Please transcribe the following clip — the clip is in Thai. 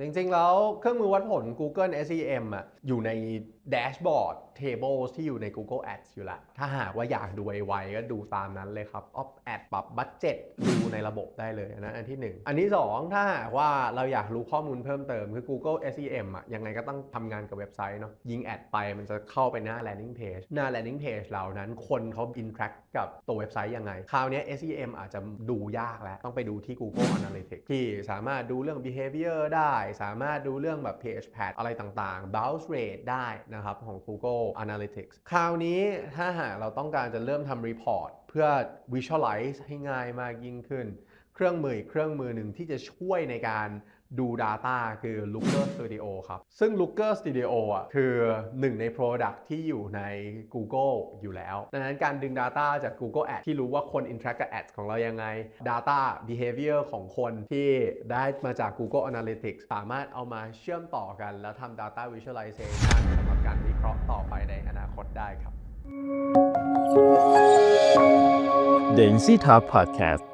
จริงๆ แล้วเครื่องมือวัดผล Google SEM อะอยู่ในแดชบอร์ด tables ที่อยู่ใน Google Ads อยู่ล้วถ้าหากว่าอยากดูไวๆก็ดูตามนั้นเลยครับ Op Ad ปรับบัตเจ็ตดูในระบบได้เลยนะอันที่ 1 อันที่ 2 ถ้าหากว่าเราอยากรู้ข้อมูลเพิ่มเติมคือ Google SEM อะยังไงก็ต้องทำงานกับเว็บไซต์เนาะยิงแอดไปมันจะเข้าไปหน้า landing page หน้า landing page เหล่านั้นคนเขา interact กับตัวเว็บไซต์ยังไง คราวนี้ SEM อาจจะดูยากแล้วต้องไปดูที่ Google Analytics ที่สามารถดูเรื่อง behavior ได้สามารถดูเรื่องแบบ pH pad อะไรต่างๆ bounce rate ได้นะครับของ Google Analytics คราวนี้ถ้าหากเราต้องการจะเริ่มทำ report เพื่อ visualize ให้ง่ายมากยิ่งขึ้น ครื่องมืออีกเครื่องมือหนึ่งที่จะช่วยในการดู Data คือ Looker Studio ครับ ซึ่ง Looker Studio อะคือหนึ่งใน Product ที่อยู่ใน Google อยู่แล้ว ดังนั้นการดึง Data จาก Google Ads ที่รู้ว่าคน interact กับ Ads ของเรายังไง Data behavior ของคนที่ได้มาจาก Google Analytics สามารถเอามาเชื่อมต่อกัน แล้วทำ Data Visualization สำหรับการวิเคราะห์ต่อไปในอนาคตได้ครับ The NC Talk Podcast